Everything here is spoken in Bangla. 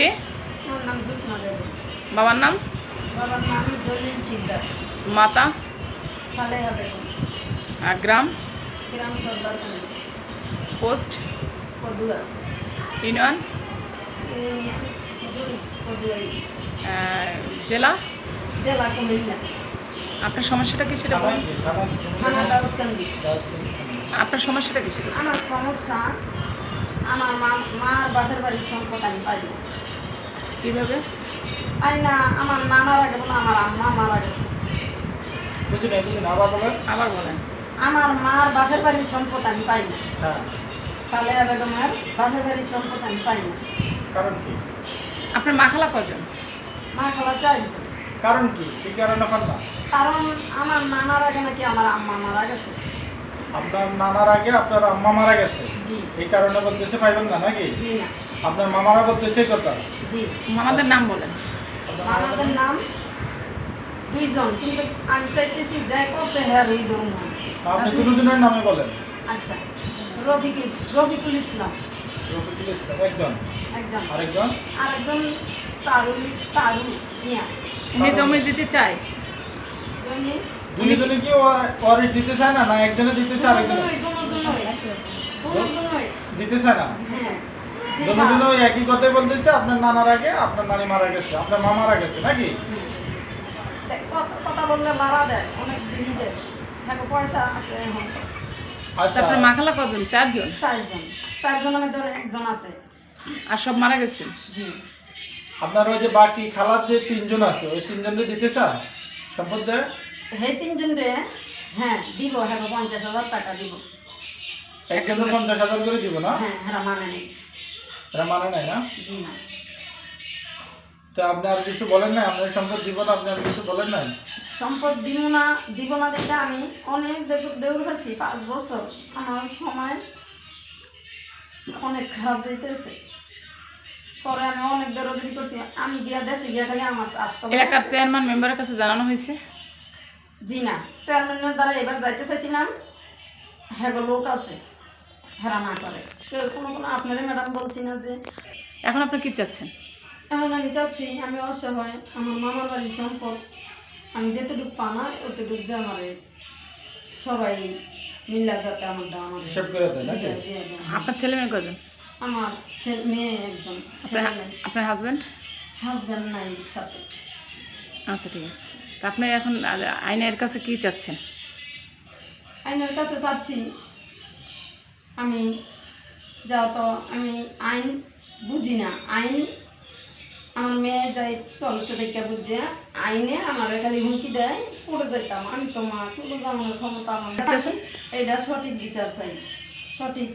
কে বাবার নাম? মাতা? গ্রাম? পোস্ট? পদুয়া। ইউনিয়ন? জেলা? আপনার সমস্যাটা কি সেটা বলুন? আপনার সমস্যাটা কি সেটা আমার সমস্যা আমার মা মার বাপের বাড়ির সম্পদ আমি পাই না। কীভাবে? পাই না আমার নানার আগে বলে আমার আম্মা মারা গেছে। আবার বলেন। আবার বলেন। আমার মার বাপের বাড়ির সম্পদ আমি পাই না। হ্যাঁ। সালেহা বেগমের বাপের বাড়ির সম্পদ আমি পাই না। কারণ কি? আপনার মা খালা কজন? মা খালা চাইছে কারণ কি? কি কারণে কারণ আমার নানার আগে নাকি আমার আম্মা মারা গেছে? আপনার নানার আগে আপনার আম্মা মারা গেছে। জি। এই কারণে বলতেছে পাইবেন না নাকি? জি না। আপনার মামারা বলতেছে কথা? জি মামাদের নাম বলেন। মামাদের নাম? দুইজন কিন্তু আমি চাইতেছি যাই করছে হ্যাঁ এই ধর্ম। আপনি দুজনের নামে বলেন। আচ্ছা রফিক রফিকুল ইসলাম। রফিকুল ইসলাম একজন? একজন। আরেকজন? আরেকজন চারুল চারুল মিয়া। উনি জমি দিতে চায়। জমি? দুজনে কি ওয়ারিশ দিতে চায় না? না একজনে দিতে চায় আরেকজনে? দিতে চায় না? হ্যাঁ। দুজনে ওই একই কথাই আপনার নানার আগে আপনার নানি মারা গেছে আপনার মা মারা গেছে নাকি। কথা- বললে মারা দেয় অনেক জিনিস। দেয় পয়সা আছে আচ্ছা। আপনার মা খালা কজন? চারজন? চারজন। চারজনের একজন আছে। আর সব মারা গেছে? জি। আপনার ওই যে বাকি খালার যে তিনজন আছে ওই তিনজনকে দিতে চায়? সম্পদ? দেয় হে তিনজন রে হ্যাঁ দিব হ্যাঁ পঞ্চাশ হাজার টাকা দিব। একজনের পঞ্চাশ হাজার করে দিব না? হ্যাঁ হ্যাঁ মানে নেই। মানে নাই না? জি না। তো আপনি আর কিছু বলেন নাই? আপনার সম্পদ দিব না আপনি আর কিছু বলেন নাই? সম্পদ দিব না দিব না দেখে আমি অনেক দেউর পাঁচ বছর। আমার সময় অনেক খারাপ যাইতেছে। পরে আমি অনেক দৌড়াদৌড়ি করছি আমি গিয়া দেশে গিয়া খালি আমার আসতে এলাকার চেয়ারম্যান মেম্বারের কাছে জানানো হয়েছে? জি না চেয়ারম্যানের দ্বারা এবার যাইতে চাইছিলাম হ্যাঁ গো লোক আছে হেরা না করে। কেউ কোনো কোনো আপনারই ম্যাডাম বলছি না যে এখন আপনি কি চাচ্ছেন? এখন আমি চাচ্ছি আমি অসহায় আমার মামার বাড়ির সম্পদ। আমি যেতটুকু পানা অতটুকু যে আমার সবাই মিল্লা যাতে আমার করে আপনার ছেলে মেয়ে কজন? আমার ছেলে মেয়ে একজন আপনার হাজব্যান্ড হাজব্যান্ড নাই। সাথে। আচ্ছা ঠিক আছে। তা আপনি এখন আইনের কাছে কি চাচ্ছেন? আইনের কাছে চাচ্ছি আমি যাও তো আমি আইন বুঝি না। আইন আমার মেয়ে যাই চলছে দেখে বুঝছে আইনে আমার খালি হুমকি দেয় পড়ে যাইতাম। আমি তো মা কোনো জানানোর ক্ষমতা আমার আচ্ছা, আচ্ছা। এইটা সঠিক বিচার চাই। সঠিক